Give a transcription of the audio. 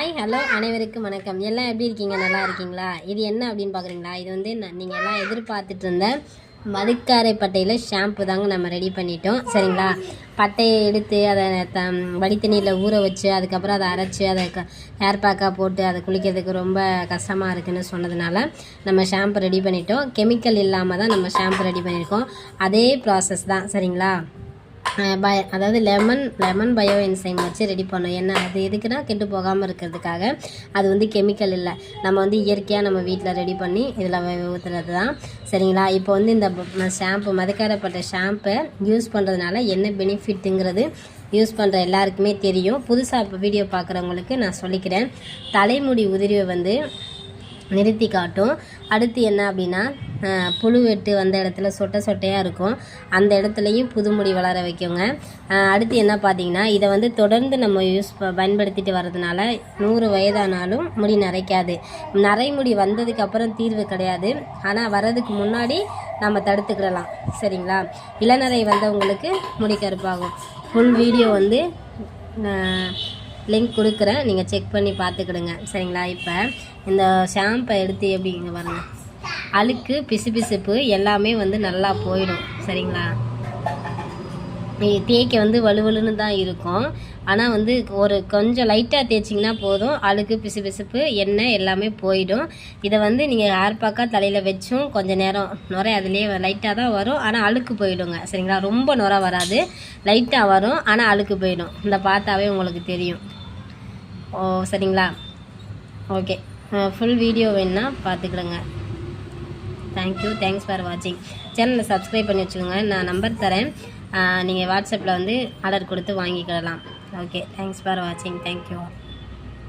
Hi hello அனைவருக்கும் வணக்கம். எல்லாம் எப்படி இருக்கீங்க? நல்லா இருக்கீங்களா? இது என்ன அப்படின்னு பார்க்குறீங்களா இது வந்து நான் நீங்கள் எல்லாம் எதிர்பார்த்துட்டு இருந்த மதுக்காரை பட்டையில் ஷாம்பு தாங்க நம்ம ரெடி பண்ணிட்டோம். சரிங்களா? பட்டையை எடுத்து அதை த வடித்தண்ணியில் ஊற வச்சு அதுக்கப்புறம் அதை அரைச்சி அதை க ஹேர் பேக்காக போட்டு அதை குளிக்கிறதுக்கு ரொம்ப கஷ்டமாக இருக்குன்னு சொன்னதுனால நம்ம ஷாம்பு ரெடி பண்ணிட்டோம். கெமிக்கல் இல்லாமல் தான் நம்ம ஷாம்பு ரெடி பண்ணியிருக்கோம். அதே ப்ராசஸ் தான். சரிங்களா? பய அதாவது லெமன் லெமன் பயோ என்சைம் வச்சு ரெடி பண்ணோம் என்ன அது எதுக்குன்னா கெட்டு போகாமல் இருக்கிறதுக்காக. அது வந்து கெமிக்கல் இல்லை. நம்ம வந்து இயற்கையாக நம்ம வீட்டில் ரெடி பண்ணி இதில் ஊற்றுறது தான் சரிங்களா? இப்போ வந்து இந்த ஷாம்பு மதுக்காரப்பட்ட ஷாம்பை யூஸ் பண்ணுறதுனால என்ன பெனிஃபிட்டுங்கிறது யூஸ் பண்ணுற எல்லாருக்குமே தெரியும். புதுசாக இப்போ வீடியோ பார்க்குறவங்களுக்கு நான் சொல்லிக்கிறேன். தலைமுடி உதிரிவை வந்து நிறுத்தி காட்டும். அடுத்து என்ன அப்படின்னா புழு வெட்டு வந்த இடத்துல சொட்டை சொட்டையாக இருக்கும். அந்த இடத்துலையும் புது முடி வளர வைக்குங்க. அடுத்து என்ன பார்த்தீங்கன்னா இதை வந்து தொடர்ந்து நம்ம யூஸ் பயன்படுத்திட்டு வர்றதுனால நூறு வயதானாலும் முடி நரைக்காது. நரைமுடி வந்ததுக்கு அப்புறம் தீர்வு கிடையாது. ஆனால் வர்றதுக்கு முன்னாடி நம்ம தடுத்துக்கிடலாம். சரிங்களா? இளநரை வந்தவங்களுக்கு முடி கருப்பாகும். ஃபுல் வீடியோ வந்து லிங்க் கொடுக்குறேன். நீங்கள் செக் பண்ணி பார்த்துக்கிடுங்க. சரிங்களா? இப்போ இந்த ஷாம்பை எடுத்து எப்படிங்க பாருங்கள் அழுக்கு பிசுபிசுப்பு எல்லாமே வந்து நல்லா போயிடும். சரிங்களா? தேய்க்க வந்து வலுவலுன்னு தான் இருக்கும். ஆனால் வந்து ஒரு கொஞ்சம் லைட்டாக தேய்ச்சிங்கன்னா போதும். அழுக்கு பிசுபிசுப்பு எண்ணெய் எல்லாமே போயிடும். இதை வந்து நீங்கள் ஹேர்பாக்காக தலையில் வச்சும் கொஞ்சம் நேரம் நுரை அதுலேயே லைட்டாக தான் வரும். ஆனால் அழுக்கு போயிடுங்க. சரிங்களா? ரொம்ப நுரை வராது. லைட்டாக வரும். ஆனால் அழுக்கு போயிடும். இந்த பார்த்தாவே உங்களுக்கு தெரியும். ஓ சரிங்களா? ஓகே ஃபுல் வீடியோ வேணுன்னா பார்த்துக்கிடுங்க. தேங்க்யூ தேங்க்ஸ் ஃபார் வாட்சிங் சேனலை சப்ஸ்கிரைப் பண்ணி வச்சுக்கோங்க. நான் நம்பர் தரேன். நீங்கள் வாட்ஸ்அப்பில் வந்து ஆர்டர் கொடுத்து வாங்கிக்கிடலாம். ஓகே தேங்க்ஸ் ஃபார் வாட்சிங் தேங்க்யூ